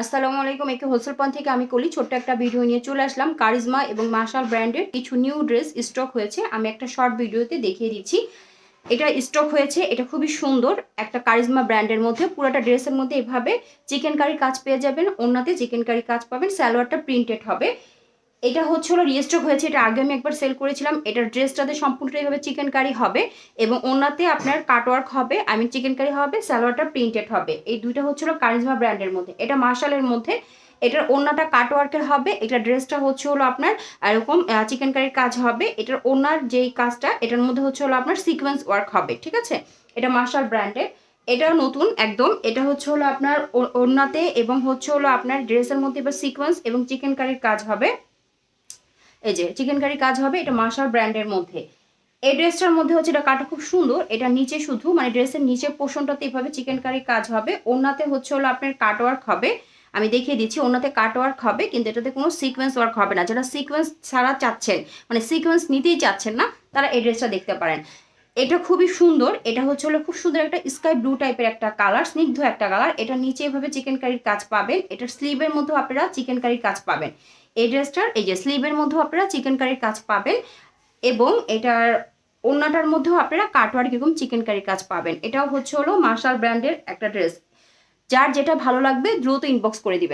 আসসালামু আলাইকুম, একে হোলসেল থেকে আমি কলি। ছোট্ট একটা ভিডিও নিয়ে চলে আসলাম। কারিজমা এবং মার্শাল ব্র্যান্ডের কিছু নিউ ড্রেস স্টক হয়েছে। আমি একটা শর্ট ভিডিওতে দেখিয়ে দিচ্ছি। এটা স্টক হয়েছে, এটা খুবই সুন্দর একটা কারিজমা ব্র্যান্ডের মধ্যে। পুরোটা ড্রেসের মধ্যে এভাবে চিকেন কারি কাজ পেয়ে যাবেন। অন্যতে চিকেন কারি কাজ পাবেন। স্যালোয়ারটা প্রিন্টেড হবে। এটা হচ্ছে হলো রিস্টক হয়েছে, এটা আগে আমি একবার সেল করেছিলাম, এটার ড্রেসটাতে সম্পূর্ণ এইভাবে চিকেন কারি হবে এবং ওনাতে আপনার কাটওয়ার্ক হবে আই মিন চিকেন কারি হবে স্যালোয়ারটা প্রিন্টেড হবে। এই দুইটা হচ্ছে হলো কারিজমা ব্র্যান্ডের মধ্যে। এটা মার্শালের মধ্যে, এটার ওনাটা কাটওয়ার্কের হবে, এটা ড্রেসটা হচ্ছে হলো আপনার এরকম চিকেন কারির কাজ হবে, এটার ওনার যেই কাজটা, এটার মধ্যে হচ্ছে হলো আপনার সিকোয়েন্স ওয়ার্ক হবে, ঠিক আছে? এটা মার্শাল ব্র্যান্ডের এটা নতুন একদম, এটা হচ্ছে হলো আপনার ও- ওড়নাতে এবং হচ্ছে হলো আপনার ড্রেসের মধ্যে এবার সিকোয়েন্স এবং চিকেন কারির কাজ হবে। এই যে চিকেন কারি কাজ হবে এটা মাসার ব্র্যান্ডের মধ্যে। এই ড্রেসটার মধ্যে হচ্ছে এটা কাটা খুব সুন্দর, এটা নিচে শুধু মানে ড্রেসের নিচে পোষণটাতে এভাবে চিকেন কারি কাজ হবে। ওনাতে হচ্ছে হলো আপনার কাটওয়ার্ক হবে। আমি দেখিয়ে দিচ্ছি ওনাতে কাটওয়ার্ক হবে, কিন্তু এটাতে কোনো সিকোয়েন্স ওয়ার্ক হবে না। যারা সিকোয়েন্স ছাড়া চাচ্ছেন মানে সিকোয়েন্স নিতেই চাচ্ছেন না, তারা এই ড্রেসটা দেখতে পারেন। এটা খুবই সুন্দর, এটা হচ্ছে হলো খুব সুন্দর একটা স্কাই ব্লু টাইপের একটা কালার স্নিগ্ধ একটা কালার এটা নিচে এভাবে চিকেন কারির কাজ পাবেন এটার স্লিভের মধ্যেও আপনারা চিকেন কারির কাজ পাবেন। এই ড্রেসটার এই যে স্লিভের মধ্যেও আপনারা চিকেন কারির কাজ পাবেন এবং এটার ওড়নাটার মধ্যেও আপনারা কাটওয়ার্ক এবং চিকেন কারির কাজ পাবেন। এটাও হচ্ছে হলো মার্শাল ব্র্যান্ডের একটা ড্রেস যার যেটা ভালো লাগবে দ্রুত ইনবক্স করে দিবেন।